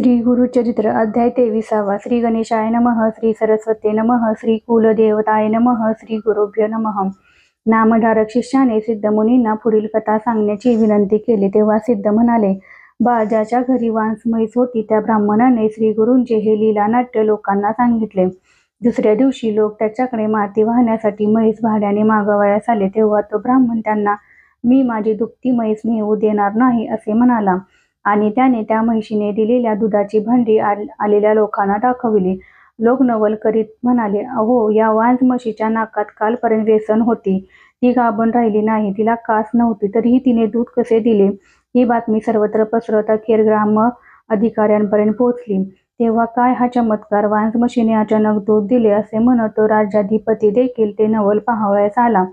श्री गुरुचरित्र अध्याय तेविसावा. श्री गणेशाय नमः श्री सरस्वते नमः श्री कुलदेवताय नमः श्री गुरुभ्य नमः. नामधारक शिष्याने सिद्ध मुनींना पुढील कथा सांगण्याची विनंती केली. तेव्हा सिद्ध म्हणाले बा ज्याच्या घरी वांस म्हैस होती. त्या ब्राह्मणाने श्री गुरूंचे हे लीला नाट्य लोकांना सांगितले. दुसऱ्या दिवशी लोक त्याच्याकडे माती वाहण्यासाठी म्हैस भाड्याने मागवायास आले. तेव्हा तो ब्राह्मण त्यांना मी माझी दुखती म्हैस नेऊ देणार नाही असे म्हणाला. आणि त्याने त्या म्हशीने दिलेल्या दुधाची भांडी आलेल्या लोकांना दाखविली. लोक नवल करीत म्हणाले अहो या वांज म्हशीच्या नाकात कालपर्यंत व्यसन होती. ती गाभण राहिली नाही. तिला कास नव्हती. तरीही तिने दूध कसे दिले? ही बातमी सर्वत्र पसरत अखेर ग्राम अधिकाऱ्यांपर्यंत पोहोचली. तेव्हा काय हा चमत्कार वांज म्हशीने अचानक दूध दिले असे म्हणत तो राज्याधिपती देखील ते नवल पाहावयास आला.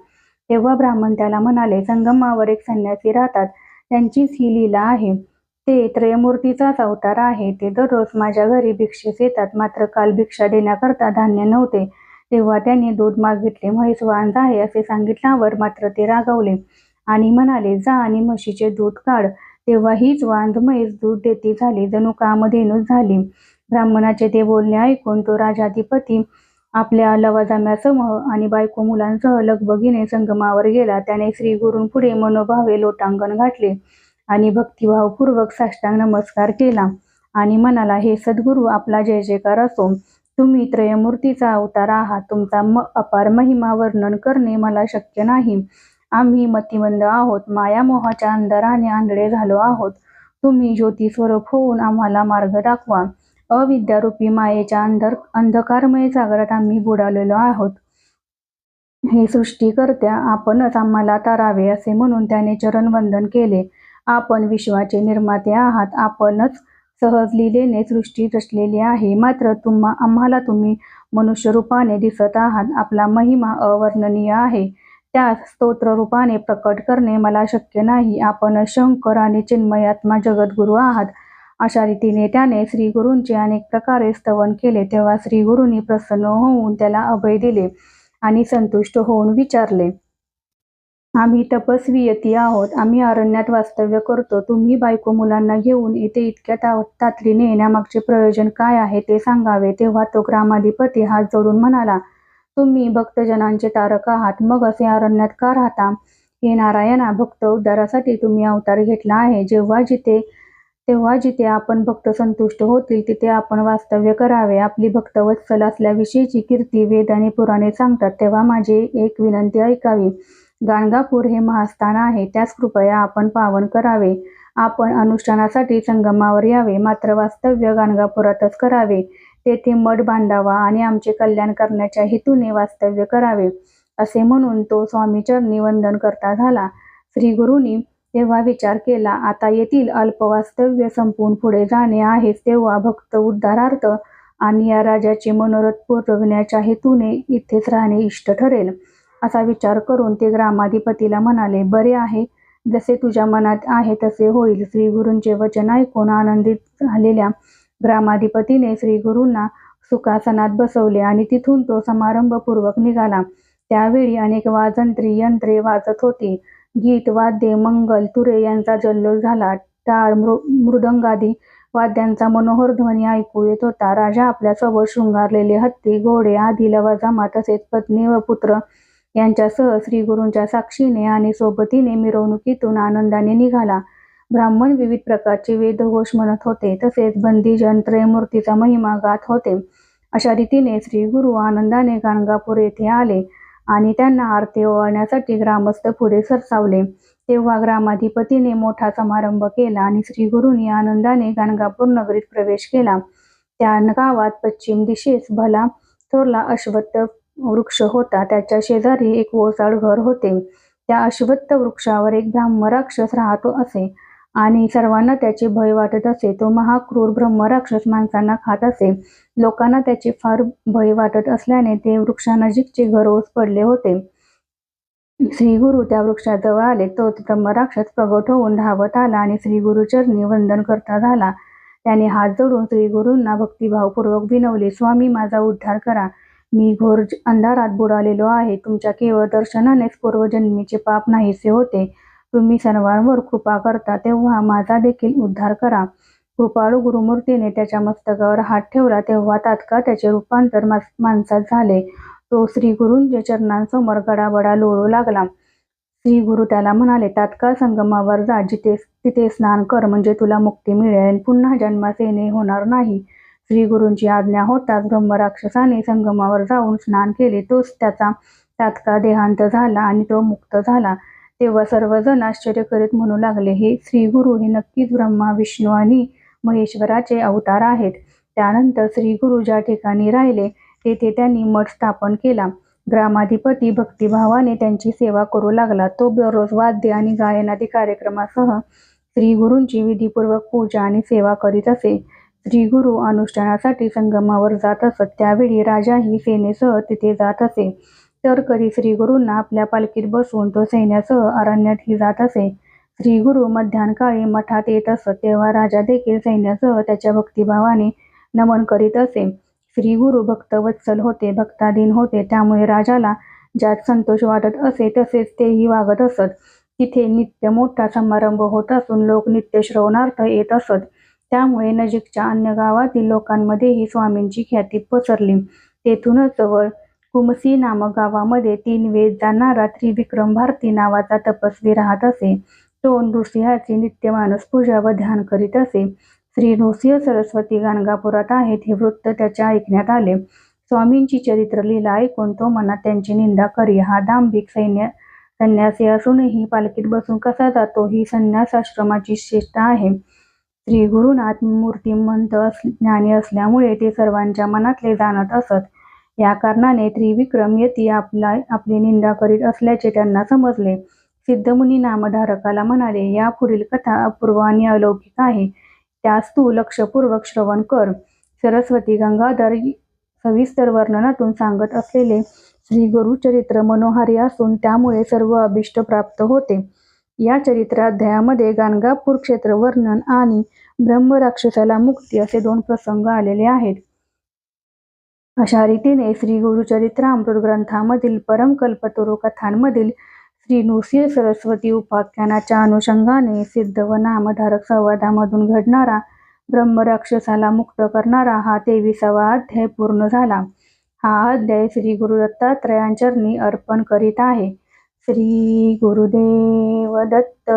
तेव्हा ब्राह्मण त्याला म्हणाले संगमावर एक संन्यासी राहतात. त्यांचीच ही लीला आहे. ते त्रयमूर्तीचाच अवतार आहे. ते दररोज माझ्या घरी भिक्षेस येतात. मात्र काल भिक्षा देण्याकरता धान्य नव्हते. तेव्हा त्यांनी दूध मागितले. म्हैस वांज आहे असे सांगितल्यावर मात्र ते रागावले आणि म्हणाले जा आणि म्हशीचे दूध काढ. तेव्हा हीच वांज म्हैस दूध देती झाली. जणू कामधेनूच झाली. ब्राह्मणाचे ते बोलणे ऐकून तो राजाधिपती आपल्या लवाजम्यासमूह आणि बायको मुलांसह लगबगीने संगमावर गेला. त्याने श्री गुरूंपुढे मनोभावे लोटांगण घातले. आणि भक्तिभावपूर्वक साष्टांग नमस्कार केला. आणि म्हणाला हे सद्गुरू आपला जय जयकार असो. तुम्ही त्रयमूर्तीचा अवतार आहात. तुमचा म अपार महिमा वर्णन करणे मला शक्य नाही. आम्ही मतिमंद आहोत. मायामोहाच्या अंधाराने आंधळे झालो आहोत. तुम्ही ज्योती स्वरूप होऊन आम्हाला मार्ग दाखवा. अविद्यारूपी मायेच्या अंधर अंधकारमय सागरात आम्ही बुडालेलो आहोत. हे सृष्टीकर्त्या आपणच आम्हाला तारावे असे म्हणून त्याने चरणवंदन केले. आपण विश्वाचे निर्माते आहात. आपणच सहज लीलेने सृष्टी रचलेली आहे. मात्र तुम्हा आम्हाला तुम्ही मनुष्यरूपाने दिसत आहात. आपला महिमा अवर्णनीय आहे. त्यास स्तोत्ररूपाने प्रकट करणे मला शक्य नाही. आपण शंकर आणि चिन्मयात्मा जगद्गुरू आहात. अशा रीतीने त्याने श्रीगुरूंचे अनेक प्रकारे स्तवन केले. तेव्हा श्रीगुरूंनी प्रसन्न होऊन त्याला अभय दिले आणि संतुष्ट होऊन विचारले आम्ही तपस्वी यती आहोत. आम्ही अरण्यात वास्तव्य करतो. तुम्ही बायको मुलांना घेऊन इथे इतक्या ता तातडीने येण्यामागचे प्रयोजन काय आहे ते सांगावे. तेव्हा तो ग्रामाधिपती हात जोडून म्हणाला तुम्ही भक्तजनांचे तारक आहात. मग असे अरण्यात का राहता? हे नारायणा भक्त उद्धारासाठी तुम्ही अवतार घेतला आहे. जेव्हा जिथे तेव्हा जिथे आपण भक्त संतुष्ट होतील तिथे आपण वास्तव्य करावे. आपली भक्तवत्सल असल्याविषयीची कीर्ती वेद आणि पुराणे सांगतात. तेव्हा माझी एक विनंती ऐकावी. गाणगापूर हे महास्थान आहे. त्यास कृपया आपण पावन करावे. आपण अनुष्ठानासाठी संगमावर यावे. मात्र वास्तव्य गाणगापुरातच करावे. तेथे मठ बांधावा आणि आमचे कल्याण करण्याच्या हेतूने वास्तव्य करावे असे म्हणून तो स्वामीचरणी वंदन करता झाला. श्री गुरुनी तेव्हा विचार केला आता येथील अल्पवास्तव्य संपून पुढे जाणे आहेच तेव्हा भक्त उद्धारार्थ आणि या राजाचे मनोरथ पुरविण्याच्या हेतूने इथेच राहणे इष्ट ठरेल. असा विचार करून ते ग्रामाधिपतीला म्हणाले बरे आहे. जसे तुझ्या मनात आहे तसे होईल. श्रीगुरूंचे वचन ऐकून आनंदित झालेल्या ग्रामाधिपतीने श्रीगुरूंना सुखासनात बसवले आणि तिथून तो समारंभपूर्वक निघाला. त्यावेळी अनेक वाजंत्री यंत्रे वाजत होती. गीत वाद्ये मंगल तुरे यांचा जल्लोष झाला. टाळ मृ मृदंगादी वाद्यांचा मनोहर ध्वनी ऐकू येत होता. राजा आपल्यासोबत शृंगारलेले हत्ती घोडे आदी लवाजमा तसेच पत्नी व पुत्र यांच्यासह श्रीगुरूंच्या साक्षीने आणि सोबतीने मिरवणुकीतून आनंदाने निघाला. ब्राह्मण विविध प्रकारचे वेदघोष म्हणत होते तसेच बंदीजन त्रयमूर्तीचा महिमा गात होते. अशा रीतीने श्रीगुरू आनंदाने गाणगापूर येथे आले आणि त्यांना आरती ओवाळण्यासाठी ग्रामस्थ पुढे सरसावले. तेव्हा ग्रामाधिपतीने मोठा समारंभ केला आणि श्रीगुरूंनी आनंदाने गाणगापूर नगरीत प्रवेश केला. त्या गावात पश्चिम दिशेस भला थोरला अश्वत्थ वृक्ष होता. त्याच्या शेजारी एक ओसाड घर होते. त्या अश्वत्थ वृक्षावर एक ब्राह्मराक्षस राहतो असे. आणि सर्वांना त्याचे भय वाटत असे. तो महाक्रूर ब्रह्मराक्षस माणसांना खात असे. लोकांना त्याचे फार भय वाटत असल्याने ते वृक्षानजीकचे घर ओस पडले होते. श्रीगुरु त्या वृक्षाजवळ आले. तो ब्रह्मराक्षस प्रगट होऊन धावत आला आणि श्रीगुरुचरणी वंदन करता झाला. त्याने हात जोडून श्रीगुरूंना भक्तिभावपूर्वक विनवले स्वामी माझा उद्धार करा. मी घोर अंधारात बुडालेलो आहे. तुमच्या केवळ दर्शनानेच पूर्वजन्मीचे पाप नाहीसे होते. तुम्ही सर्वांवर कृपा करता तेव्हा माझा देखील उद्धार करा. कृपाळू गुरुमूर्तीने त्याच्या मस्तकावर हात ठेवला तेव्हा तात्काळ त्याचे रूपांतर मास- माणसात झाले. तो श्री गुरूंच्या चरणांसमोर गडाबडा लोळू लागला. श्री गुरु त्याला म्हणाले तात्काळ संगमावर जा. जिथे तिथे स्नान कर. म्हणजे तुला मुक्ती मिळेल. पुन्हा जन्मास येणे होणार नाही. श्री गुरूंची आज्ञा होताच ब्रह्मराक्षसाने संगमावर जाऊन स्नान केले. तोच त्याचा तात्काळ देहांत झाला आणि तो मुक्त झाला. तेव्हा सर्वजण आश्चर्य करीत म्हणू लागले हे श्री गुरु हे नक्कीच ब्रह्मा विष्णू आणि महेश्वराचे अवतार आहेत. त्यानंतर श्री गुरु ज्या ठिकाणी राहिले तेथे त्यांनी मठ स्थापन केला. ग्रामाधिपती भक्तिभावाने त्यांची सेवा करू लागला. तो दररोज वाद्य आणि गायनादी कार्यक्रमासह श्री गुरूंची विधीपूर्वक पूजा आणि सेवा करीत असे. श्री गुरु अनुष्ठानासाठी संगमावर जात असत त्यावेळी राजाही सेनेसह तिथे जात असे. तर कधी श्रीगुरूंना आपल्या पालखीत बसवून तो सैन्यासह अरण्यातही जात असे. श्री गुरु मठात येत असत तेव्हा राजा देखील सैन्यासह त्याच्या भक्तिभावाने नमन करीत असे. श्री गुरु भक्तवत्सल होते भक्ताधीन होते त्यामुळे राजाला ज्यात संतोष वाटत असे तसेच तेही वागत असत. तिथे नित्य मोठा समारंभ होत असून लोक नित्य श्रवणार्थ येत असत. त्यामुळे नजीकच्या अन्य गावातील लोकांमध्येही स्वामींची ख्याती पसरली. तेथूनच जवळ कुमसी नामक गावामध्ये तीन वेद जाणारा त्रिविक्रम भारती नावाचा तपस्वी राहत असे. तो नृसिंहाची नित्य मानस पूजा व ध्यान करीत असे. श्री नृसिंह सरस्वती गाणगापुरात आहेत हे वृत्त त्याच्या ऐकण्यात आले. स्वामींची चरित्र लीला ऐकून तो मनात त्यांची निंदा करी. हा दांभिक सैन्य संन्यासी असूनही पालखीत बसून कसा जातो ही संन्यास आश्रमाची श्रेष्ठ आहे. श्री गुरुनाथ मूर्तिमंत अस ज्ञानी असल्यामुळे ते सर्वांच्या मनातले जाणत असत. या कारणाने त्रिविक्रम यती आपला आपली निंदा करीत असल्याचे त्यांना समजले. सिद्धमुनी नामधारकाला म्हणाले या पुढील कथा अपूर्व आणि अलौकिक आहे. त्यास तू लक्षपूर्वक श्रवण कर सरस्वती गंगाधर सविस्तर वर्णनातून सांगत असलेले श्री गुरुचरित्र मनोहारी असून त्यामुळे सर्व अभिष्ट प्राप्त होते. या चरित्राध्यायामध्ये गाणगापूर क्षेत्र वर्णन आणि ब्रह्मराक्षसाला मुक्ती असे दोन प्रसंग आलेले आहेत. अशा रीतीने श्री गुरुचरित्रामृत ग्रंथामधील परमकल्पतरू कथांमधील श्री नृसिंह सरस्वती उपाख्यानाच्या अनुषंगाने सिद्ध व नामधारक संवादामधून घडणारा ब्रह्मराक्षसाला मुक्त करणारा हा तेविसावा अध्याय पूर्ण झाला. हा अध्याय श्री गुरु दत्तात्रयांचरणी अर्पण करीत आहे. श्री गुरुदेव दत्त।